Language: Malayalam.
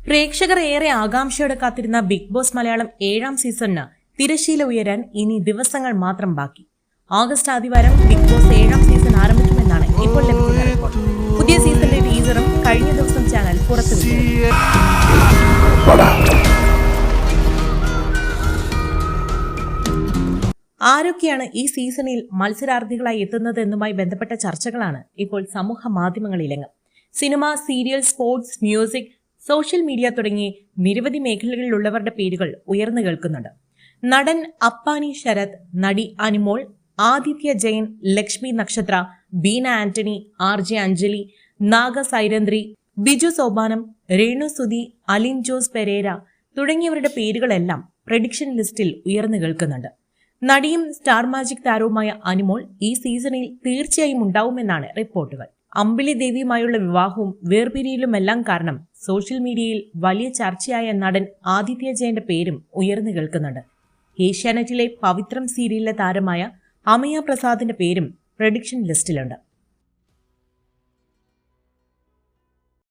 പ്രേക്ഷകർ ഏറെ ആകാംക്ഷയോടെ കാത്തിരുന്ന ബിഗ് ബോസ് മലയാളം ഏഴാം സീസണിന് തിരശീല ഉയരാൻ ഇനി ദിവസങ്ങൾ മാത്രം ബാക്കി. ഓഗസ്റ്റ് ആദിവാരം ബിഗ് ബോസ് ഏഴാം സീസൺ ആരംഭിക്കുമെന്നാണ് ഇപ്പോൾ റിപ്പോർട്ട് പുതിയ സീസണിലെ ടീസറും കഴിഞ്ഞ ദിവസം ചാനൽ പുറത്തുവിട്ടു ആരൊക്കെയാണ് ഈ സീസണിൽ മത്സരാർത്ഥികളായി എത്തുന്നത് എന്നുമായി ബന്ധപ്പെട്ട ചർച്ചകളാണ് ഇപ്പോൾ സമൂഹ മാധ്യമങ്ങളിലെങ്ങും cinema serial sports music social media തുടങ്ങി നിരവധി മേഖലകളിലുള്ളവരുടെ പേരുകൾ ഉയർന്നു കേൾക്കുന്നുണ്ട്. നടൻ അപ്പാനി ശരത് നടി Animol Aditya Jayan Lakshmi Nakshatra Beena Antony R J Anjali Naga Sairandhri Biju Sopanam Renu Sudhi Alin Jose Pereira തുടങ്ങിയവരുടെ പേരുകളെല്ലാം പ്രഡിക്ഷൻ ലിസ്റ്റിൽ ഉയർന്നു കേൾക്കുന്നുണ്ട്. നടിയും സ്റ്റാർ മാജിക് താരവുമായ അനിമോൾ ഈ സീസണിൽ തീർച്ചയായും ഉണ്ടാവുമെന്നാണ് റിപ്പോർട്ടുകൾ. അമ്പിളി ദേവിയുമായുള്ള വിവാഹവും വേർപിരിയലുമെല്ലാം കാരണം സോഷ്യൽ മീഡിയയിൽ വലിയ ചർച്ചയായ നടൻ ആദിത്യ ജയന്റെ പേരും ഉയർന്നു കേൾക്കുന്നുണ്ട്. ഏഷ്യാനെറ്റിലെ പവിത്രം സീരിയലിലെ താരമായ അമയ പ്രസാദിന്റെ പേരും പ്രഡിക്ഷൻ ലിസ്റ്റിലുണ്ട്.